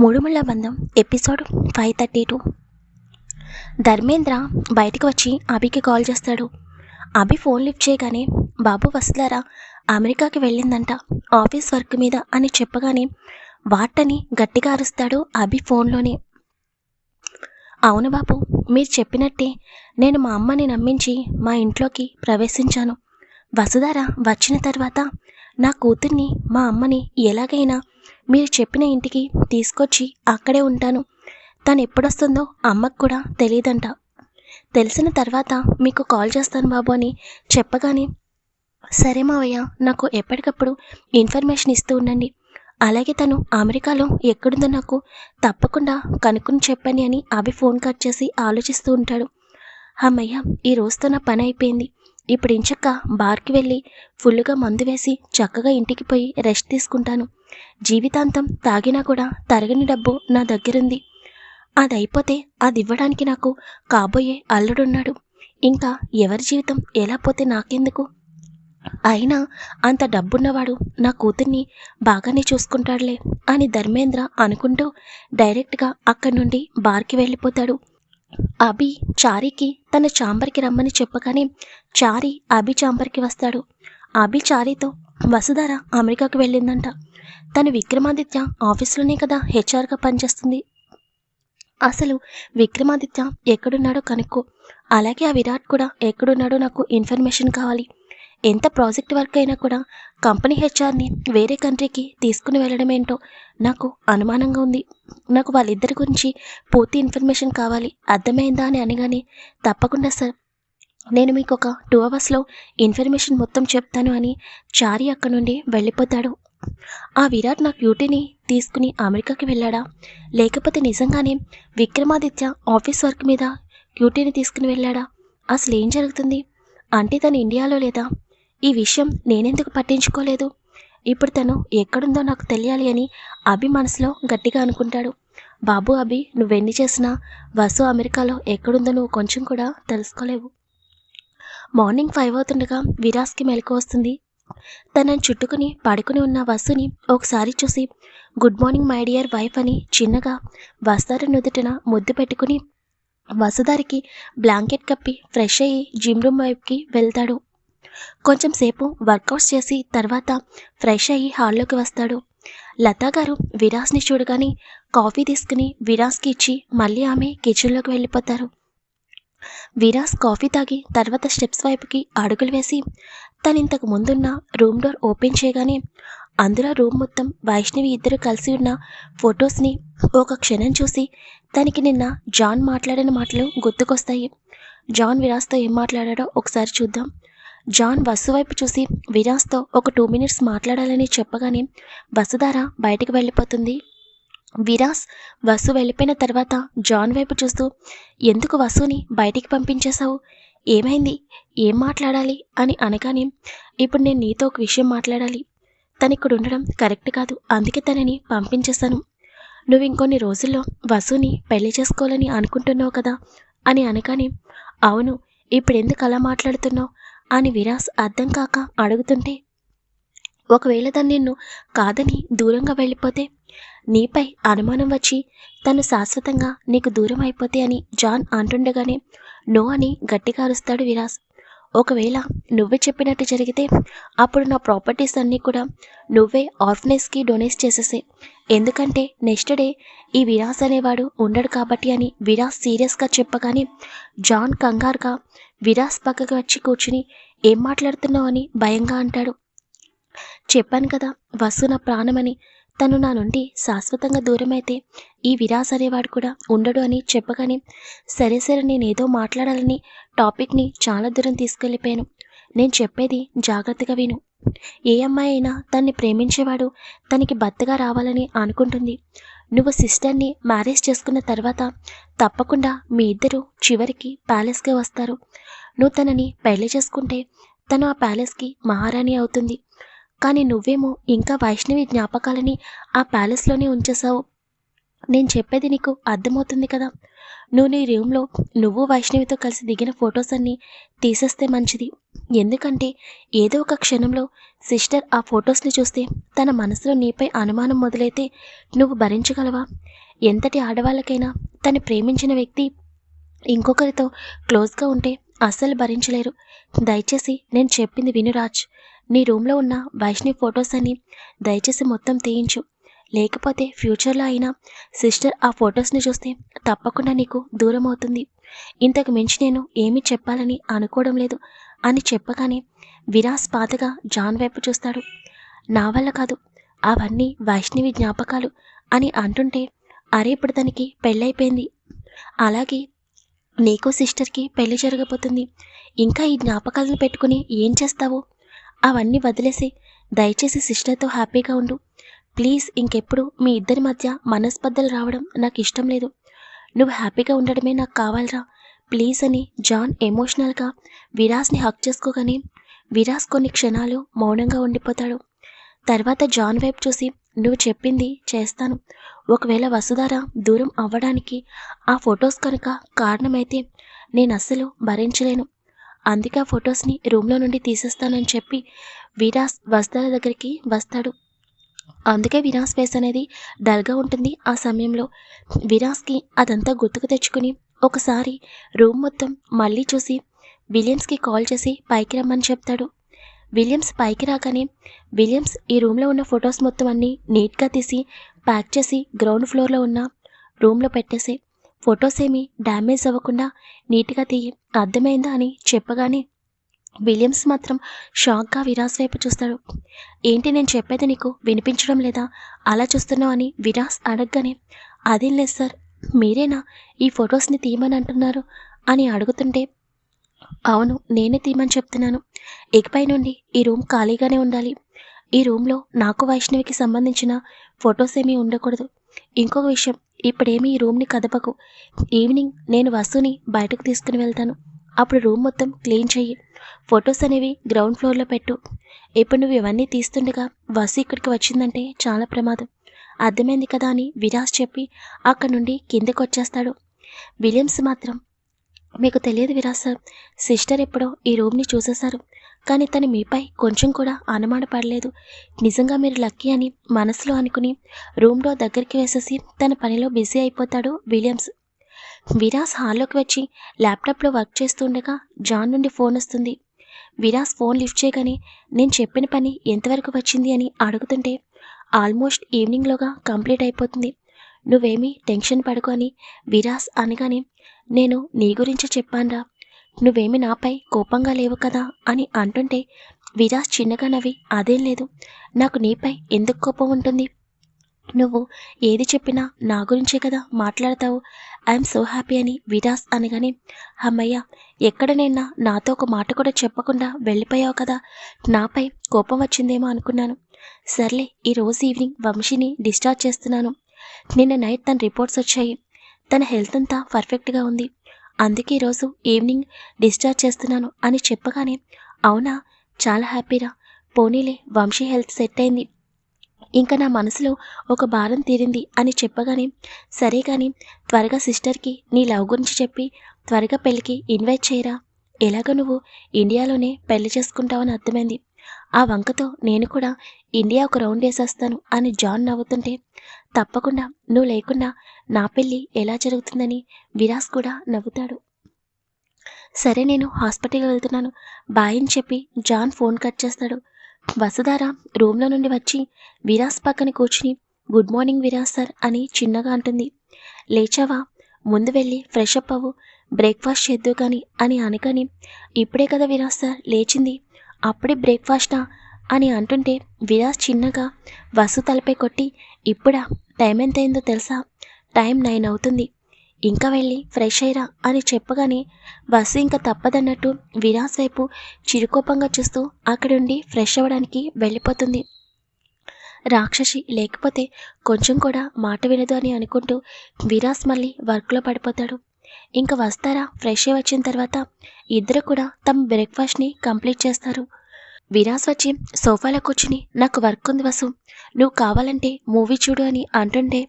Moodumulla Bandham episode five thirty two. Dharmendra బయటకు వచ్చి అభికి call చేస్తాడు. అభి ఫోన్ లిఫ్ట్ చేయగానే బాబు వసులారా అమెరికాకి వెళ్ళిందంట ఆఫీస్ వర్క్ మీద అని చెప్పగానే వాటని గట్టిగా అరుస్తాడు అభి ఫోన్లోనే. అవును బాబు మీరు చెప్పినట్టే నేను మా అమ్మని నమ్మించి మా ఇంట్లోకి ప్రవేశించాను. వసుధార వచ్చిన తర్వాత నా కూతుర్ని మా అమ్మని ఎలాగైనా మీరు చెప్పిన ఇంటికి తీసుకొచ్చి అక్కడే ఉంటాను. తను ఎప్పుడొస్తుందో అమ్మకు కూడా తెలియదంట తెలిసిన తర్వాత మీకు కాల్ చేస్తాను బాబు అని చెప్పగానే సరే మావయ్య నాకు ఎప్పటికప్పుడు ఇన్ఫర్మేషన్ ఇస్తూ ఉండండి. అలాగే తను అమెరికాలో ఎక్కడుందో నాకు తప్పకుండా కనుక్కుని చెప్పండి అని అభి ఫోన్ కట్ చేసి ఆలోచిస్తూ ఉంటాడు. అమ్మయ్య ఈ రోజుతో నా పని అయిపోయింది. ఇప్పుడు ఇంచక్క బార్కి వెళ్ళి ఫుల్లుగా మందు వేసి చక్కగా ఇంటికి పోయి రెస్ట్ తీసుకుంటాను. జీవితాంతం తాగినా కూడా తరగని డబ్బు నా దగ్గరుంది. అది అయిపోతే అది ఇవ్వడానికి నాకు కాబోయే అల్లుడున్నాడు. ఇంకా ఎవరి జీవితం ఎలా పోతే నాకెందుకు? అయినా అంత డబ్బున్నవాడు నా కూతుర్ని బాగానే చూసుకుంటాడులే అని ధర్మేంద్ర అనుకుంటూ డైరెక్ట్గా అక్కడి నుండి బార్కి వెళ్ళిపోతాడు. అభి చారీకి తన చాంబర్కి రమ్మని చెప్పగానే చారీ అభి చాంబర్కి వస్తాడు. అభి చారీతో వసుధార అమెరికాకు వెళ్ళిందంట. తను విక్రమాదిత్య ఆఫీస్లోనే కదా హెచ్ఆర్గా పనిచేస్తుంది. అసలు విక్రమాదిత్య ఎక్కడున్నాడో కనుక్కో. అలాగే ఆ విరాట్ కూడా ఎక్కడున్నాడో నాకు ఇన్ఫర్మేషన్ కావాలి. ఎంత ప్రాజెక్ట్ వర్క్ అయినా కూడా కంపెనీ హెచ్ఆర్ని వేరే కంట్రీకి తీసుకుని వెళ్ళడం ఏంటో నాకు అనుమానంగా ఉంది. నాకు వాళ్ళిద్దరి గురించి పూర్తి ఇన్ఫర్మేషన్ కావాలి. అర్థమైందా అని అనగానే తప్పకుండా సార్ నేను మీకు ఒక టూ అవర్స్లో ఇన్ఫర్మేషన్ మొత్తం చెప్తాను అని చారి అక్కడి నుండి వెళ్ళిపోతాడు. ఆ విరాట్ నా క్యూటీని తీసుకుని అమెరికాకి వెళ్ళాడా? లేకపోతే నిజంగానే విక్రమాదిత్య ఆఫీస్ వర్క్ మీద క్యూటీని తీసుకుని వెళ్ళాడా? అసలు ఏం జరుగుతుంది? అంటే తను ఇండియాలో లేదా? ఈ విషయం నేనెందుకు పట్టించుకోలేదు? ఇప్పుడు తను ఎక్కడుందో నాకు తెలియాలి అని అభి మనసులో గట్టిగా అనుకుంటాడు. బాబు అభి నువ్వెన్ని చేసినా వసు అమెరికాలో ఎక్కడుందో నువ్వు కొంచెం కూడా తెలుసుకోలేవు. మార్నింగ్ ఫైవ్ అవుతుండగా విరాస్కి మెలకు వస్తుంది. తనని చుట్టుకుని పడుకుని ఉన్న వసుని ఒకసారి చూసి good morning my dear wife అని చిన్నగా వస్తారి నుదుటిన ముద్దు పెట్టుకుని వసుదారికి బ్లాంకెట్ కప్పి ఫ్రెష్ అయ్యి జిమ్ రూమ్ వైపుకి వెళ్తాడు. కొంచెం సేపు వర్కౌట్స్ చేసి తర్వాత ఫ్రెష్ అయ్యి హాల్లోకి వస్తాడు. లతా గారు విరాస్ని చూడగానే కాఫీ తీసుకుని విరాస్కి ఇచ్చి మళ్ళీ ఆమె కిచెన్లోకి వెళ్ళిపోతారు. విరాస్ కాఫీ తాగి తర్వాత స్టెప్స్ వైపుకి అడుగులు వేసి తను ఇంతకు ముందున్న రూమ్ డోర్ ఓపెన్ చేయగానే అందులో రూమ్ మొత్తం వైష్ణవి ఇద్దరు కలిసి ఉన్న ఫొటోస్ని ఒక క్షణం చూసి తనకి నిన్న జాన్ మాట్లాడిన మాటలు గుర్తుకొస్తాయి. జాన్ విరాస్తో ఏం మాట్లాడాడో ఒకసారి చూద్దాం. జాన్ బస్సు వైపు చూసి విరాస్తో ఒక టూ మినిట్స్ మాట్లాడాలని చెప్పగానే వసుధార బయటకు వెళ్ళిపోతుంది. విరాస్ వసు వెళ్ళిపోయిన తర్వాత జాన్ వైపు చూస్తూ ఎందుకు వసుని బయటికి పంపించేశావు? ఏమైంది? ఏం మాట్లాడాలి? అని అనగానే ఇప్పుడు నేను నీతో ఒక విషయం మాట్లాడాలి. తను ఇక్కడ ఉండడం కరెక్ట్ కాదు. అందుకే తనని పంపించేశాను. నువ్వు ఇంకొన్ని రోజుల్లో వసుని పెళ్ళి చేసుకోవాలని అనుకుంటున్నావు కదా? అని అనగానే అవును. ఇప్పుడు ఎందుకు అలా మాట్లాడుతున్నావు? అని విరాస్ అర్థం కాక అడుగుతుంటే ఒకవేళ తను నిన్ను కాదని దూరంగా వెళ్ళిపోతే నీపై అనుమానం వచ్చి తను శాశ్వతంగా నీకు దూరం అయిపోతే అని జాన్ అంటుండగానే నో అని గట్టిగా అరుస్తాడు విరాస్. ఒకవేళ నువ్వే చెప్పినట్టు జరిగితే అప్పుడు నా ప్రాపర్టీస్ అన్నీ కూడా నువ్వే ఆర్ఫనేజ్కి డొనేట్ చేసేసే. ఎందుకంటే నెక్స్ట్ డే ఈ విరాస్ అనేవాడు ఉండడు కాబట్టి అని విరాస్ సీరియస్గా చెప్పగానే జాన్ కంగారుగా విరాస్ పక్కకు వచ్చి కూర్చుని ఏం మాట్లాడుతున్నావు? అని భయంగా అంటాడు. చెప్పాను కదా వసు నా ప్రాణమని తను నా నుండి శాశ్వతంగా దూరమైతే ఈ విరాస్ అనేవాడు కూడా ఉండడు అని చెప్పగానే సరే సరే నేనేదో మాట్లాడాలని టాపిక్ని చాలా దూరం తీసుకెళ్ళిపోయాను. నేను చెప్పేది జాగ్రత్తగా విను. ఏ అమ్మాయి అయినా తన్ని ప్రేమించేవాడు తనకి భర్తగా రావాలని అనుకుంటుంది. నువ్వు సిస్టర్ని మ్యారేజ్ చేసుకున్న తర్వాత తప్పకుండా మీ ఇద్దరు చివరికి ప్యాలెస్కే వస్తారు. నువ్వు తనని పెళ్ళి చేసుకుంటే తను ఆ ప్యాలెస్కి మహారాణి అవుతుంది. కానీ నువ్వేమో ఇంకా వైష్ణవి జ్ఞాపకాలని ఆ ప్యాలెస్లోనే ఉంచేశావు. నేను చెప్పేది నీకు అర్థమవుతుంది కదా. నువ్వు నీ రూమ్లో నువ్వు వైష్ణవితో కలిసి దిగిన ఫొటోస్ అన్నీ తీసేస్తే మంచిది. ఎందుకంటే ఏదో ఒక క్షణంలో సిస్టర్ ఆ ఫొటోస్ని చూస్తే తన మనసులో నీపై అనుమానం మొదలైతే నువ్వు భరించగలవా? ఎంతటి ఆడవాళ్ళకైనా తను ప్రేమించిన వ్యక్తి ఇంకొకరితో క్లోజ్గా ఉంటే అస్సలు భరించలేరు. దయచేసి నేను చెప్పింది వినురాజ్ నీ రూమ్లో ఉన్న వైష్ణవి ఫొటోస్ అన్ని దయచేసి మొత్తం తీయించు. లేకపోతే ఫ్యూచర్లో అయినా సిస్టర్ ఆ ఫొటోస్ని చూస్తే తప్పకుండా నీకు దూరం అవుతుంది. ఇంతకు మించి నేను ఏమీ చెప్పాలని అనుకోవడం లేదు. అని చెప్పగానే విరాస్ పాతగా జాన్ వైపు చూస్తాడు. నా వల్ల కాదు. అవన్నీ వైష్ణవి జ్ఞాపకాలు అని అంటుంటే అరే ఇప్పుడు తనకి పెళ్ళైపోయింది. అలాగే నీకు సిస్టర్కి పెళ్ళి జరగబోతుంది. ఇంకా ఈ జ్ఞాపకాలను పెట్టుకుని ఏం చేస్తావు? అవన్నీ వదిలేసి దయచేసి సిస్టర్తో హ్యాపీగా ఉండు. ప్లీజ్ ఇంకెప్పుడు మీ ఇద్దరి మధ్య మనస్పర్ధలు రావడం నాకు ఇష్టం లేదు. నువ్వు హ్యాపీగా ఉండడమే నాకు కావాలరా. ప్లీజ్ అని జాన్ ఎమోషనల్గా విరాస్ని హక్ చేసుకోగానే విరాస్ కొన్ని క్షణాలు మౌనంగా ఉండిపోతాడు. తర్వాత జాన్ వైపు చూసి నువ్వు చెప్పింది చేస్తాను. ఒకవేళ వసుధార దూరం అవ్వడానికి ఆ ఫొటోస్ కనుక కారణమైతే నేను అస్సలు భరించలేను. అందుకే ఆ ఫొటోస్ని రూమ్లో నుండి తీసేస్తానని చెప్పి విరాస్ వసుధార దగ్గరికి వస్తాడు. అందుకే విరాస్ ఫేస్ అనేది డల్గా ఉంటుంది ఆ సమయంలో. విరాస్కి అదంతా గుర్తుకు తెచ్చుకుని ఒకసారి రూమ్ మొత్తం మళ్ళీ చూసి విలియమ్స్కి కాల్ చేసి పైకి రమ్మని చెప్తాడు. విలియమ్స్ పైకి రాగానే విలియమ్స్ ఈ రూమ్లో ఉన్న ఫొటోస్ మొత్తం అన్నీ నీట్గా తీసి ప్యాక్ చేసి గ్రౌండ్ ఫ్లోర్లో ఉన్న రూమ్లో పెట్టేసి ఫొటోస్ ఏమీ డ్యామేజ్ అవ్వకుండా నీట్గా తీయి. అర్థమైందా అని చెప్పగానే విలియమ్స్ మాత్రం షాక్గా విరాస్ వైపు చూస్తాడు. ఏంటి నేను చెప్పేది నీకు వినిపించడం లేదా? అలా చూస్తున్నావు అని విరాస్ అడగగానే అదేం లేదు సార్ మీరేనా ఈ ఫొటోస్ని తీయమని అంటున్నారు? అని అడుగుతుంటే అవును నేనే తీయమని చెప్తున్నాను. ఇకపై నుండి ఈ రూమ్ ఖాళీగానే ఉండాలి. ఈ రూమ్లో నాకు వైష్ణవికి సంబంధించిన ఫొటోస్ ఏమీ ఉండకూడదు. ఇంకొక విషయం ఇప్పుడేమీ ఈ రూమ్ని కదపకు. ఈవినింగ్ నేను వస్తుని బయటకు తీసుకుని వెళ్తాను. అప్పుడు రూమ్ మొత్తం క్లీన్ చెయ్యి. ఫొటోస్ అనేవి గ్రౌండ్ ఫ్లోర్లో పెట్టు. ఇప్పుడు నువ్వు ఇవన్నీ తీస్తుండగా వసు ఇక్కడికి వచ్చిందంటే చాలా ప్రమాదం. అర్థమైంది కదా అని విరాస్ చెప్పి అక్కడి నుండి కిందకు వచ్చేస్తాడు విలియమ్స్ మాత్రం మీకు తెలియదు విరాస్ సార్ సిస్టర్ ఎప్పుడో ఈ రూమ్ని చూసేశారు. కానీ తను మీపై కొంచెం కూడా అనుమానపడలేదు నిజంగా మీరు లక్కీ అని మనసులో అనుకుని రూమ్లో దగ్గరికి వేసేసి తన పనిలో బిజీ అయిపోతాడు విలియమ్స్. విరాస్ హాల్లోకి వచ్చి ల్యాప్టాప్లో వర్క్ చేస్తుండగా జాన్ నుండి ఫోన్ వస్తుంది. విరాస్ ఫోన్ లిఫ్ట్ చేయగానే నేను చెప్పిన పని ఎంతవరకు వచ్చింది? అని అడుగుతుంటే ఆల్మోస్ట్ ఈవినింగ్లోగా కంప్లీట్ అయిపోతుంది. నువ్వేమీ టెన్షన్ పడుకొని విరాస్ అనగానే నేను నీ గురించి చెప్పాన్రా. నువ్వేమి నాపై కోపంగా లేవు కదా? అని అంటుంటే విరాస్ చిన్నగా నవ్వి అదేం లేదు. నాకు నీపై ఎందుకు కోపం ఉంటుంది? నువ్వు ఏది చెప్పినా నా గురించే కదా మాట్లాడతావు. ఐఎమ్ సో హ్యాపీ అని విరాస్ అనగానే అమ్మయ్య ఎక్కడనైనా నాతో ఒక మాట కూడా చెప్పకుండా వెళ్ళిపోయావు కదా. నాపై కోపం వచ్చిందేమో అనుకున్నాను. సర్లే ఈ రోజు ఈవినింగ్ వంశీని డిశ్చార్జ్ చేస్తున్నాను. నిన్న నైట్ తన రిపోర్ట్స్ వచ్చాయి. తన హెల్త్ అంతా పర్ఫెక్ట్గా ఉంది. అందుకే ఈరోజు ఈవినింగ్ డిశ్చార్జ్ చేస్తున్నాను అని చెప్పగానే అవునా? చాలా హ్యాపీరా పోనీలే వంశీ హెల్త్ సెట్ అయింది. ఇంకా నా మనసులో ఒక భారం తీరింది అని చెప్పగానే సరే కానీ త్వరగా సిస్టర్కి నీ లవ్ గురించి చెప్పి త్వరగా పెళ్ళికి ఇన్వైట్ చేయరా. ఎలాగో నువ్వు ఇండియాలోనే పెళ్ళి చేసుకుంటావని అర్థమైంది. ఆ వంకతో నేను కూడా ఇండియా ఒక రౌండ్ వేసేస్తాను అని జాన్ నవ్వుతుంటే తప్పకుండా నువ్వు లేకుండా నా పెళ్ళి ఎలా జరుగుతుందని విరాస్ కూడా నవ్వుతాడు. సరే నేను హాస్పిటల్కి వెళ్తున్నాను బాయ్ అని చెప్పి జాన్ ఫోన్ కట్ చేస్తాడు. వసుధార రూమ్లో నుండి వచ్చి విరాస్ పక్కన కూర్చుని గుడ్ మార్నింగ్ విరాస్ సార్ అని చిన్నగా అంటుంది. లేచావా? ముందు వెళ్ళి ఫ్రెష్ అప్ అవ్వు బ్రేక్ఫాస్ట్ చేద్దు కానీ అని అనకని ఇప్పుడే కదా విరాస్ సార్ లేచింది. అప్పుడే బ్రేక్ఫాస్టా? అని అంటుంటే విలాస్ చిన్నగా వసు తలపై కొట్టి ఇప్పుడా టైం ఎంత అయిందో తెలుసా? టైం నైన్ అవుతుంది. ఇంకా వెళ్ళి ఫ్రెష్ అయ్యరా అని చెప్పగానే బస్సు ఇంకా తప్పదన్నట్టు విరాస్ వైపు చిరుకోపంగా చూస్తూ అక్కడుండి ఫ్రెష్ అవ్వడానికి వెళ్ళిపోతుంది. రాక్షసి లేకపోతే కొంచెం కూడా మాట వినదు అని అనుకుంటూ విరాస్ మళ్ళీ వర్క్లో పడిపోతాడు. ఇంకా వస్తారా? ఫ్రెష్ అయ్యి వచ్చిన తర్వాత ఇద్దరు కూడా తమ బ్రేక్ఫాస్ట్ని కంప్లీట్ చేస్తారు. విరాస్ వచ్చి సోఫాలో కూర్చుని నాకు వర్క్ ఉంది వసు నువ్వు కావాలంటే మూవీ చూడు అని అంటుంటే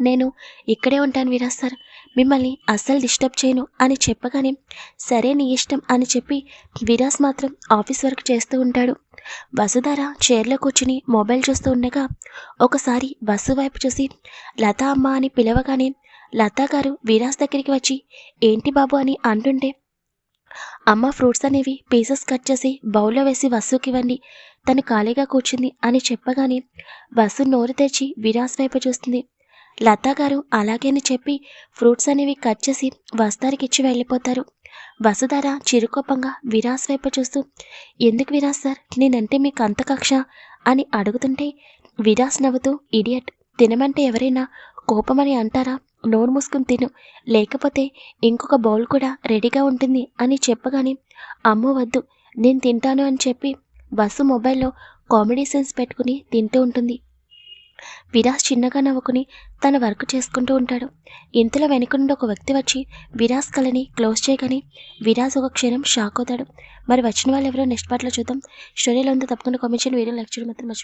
నేను ఇక్కడే ఉంటాను విరాజ్ సార్ మిమ్మల్ని అస్సలు డిస్టర్బ్ చేయను అని చెప్పగానే సరే నీ ఇష్టం అని చెప్పి విరాజ్ మాత్రం ఆఫీస్ వర్క్ చేస్తూ ఉంటాడు. వసుధార చైర్లో కూర్చుని మొబైల్ చూస్తూ ఉండగా ఒకసారి వసు వైపు చూసి లత అమ్మ అని పిలవగానే లతాగారు గారు దగ్గరికి వచ్చి ఏంటి బాబు అని అంటుంటే అమ్మ ఫ్రూట్స్ అనేవి పీసెస్ కట్ చేసి బౌల్లో వేసి వసుకి ఇవ్వండి. తను ఖాళీగా కూర్చుంది అని చెప్పగానే వసు నోరు తెచ్చి విరాస్ వైపు చూస్తుంది. లతా గారు అలాగేని చెప్పి ఫ్రూట్స్ అనేవి కట్ చేసి వస్తారికి ఇచ్చి వెళ్ళిపోతారు. వసుధార చిరుకోపంగా విరాస్ వైపు చూస్తూ ఎందుకు విరాస్ సార్ నేనంటే మీకు అంత కక్ష? అని అడుగుతుంటే విరాస్ నవ్వుతూ ఇడియట్ తినమంటే ఎవరైనా కోపమని అంటారా? నోరు మూసుకుని తిను. లేకపోతే ఇంకొక బౌల్ కూడా రెడీగా ఉంటుంది అని చెప్పగానే అమ్మ వద్దు నేను తింటాను అని చెప్పి బస్సు మొబైల్లో కామెడీ సెన్స్ పెట్టుకుని తింటూ ఉంటుంది. విరాస్ చిన్నగా నవ్వుకుని తన వర్క్ చేసుకుంటూ ఉంటాడు. ఇంతలో వెనుక నుండి ఒక వ్యక్తి వచ్చి విరాస్ కళని క్లోజ్ చేయగానే విరాస్ ఒక క్షణం షాక్ అవుతాడు. మరి వచ్చిన వాళ్ళు ఎవరో నెక్స్ట్ పార్ట్లో చూద్దాం. స్టోరీలో ఉందో తప్పకుండా కామెంట్ చేయండి. వీడియో లెక్చర్ మాత్రం మర్చిపో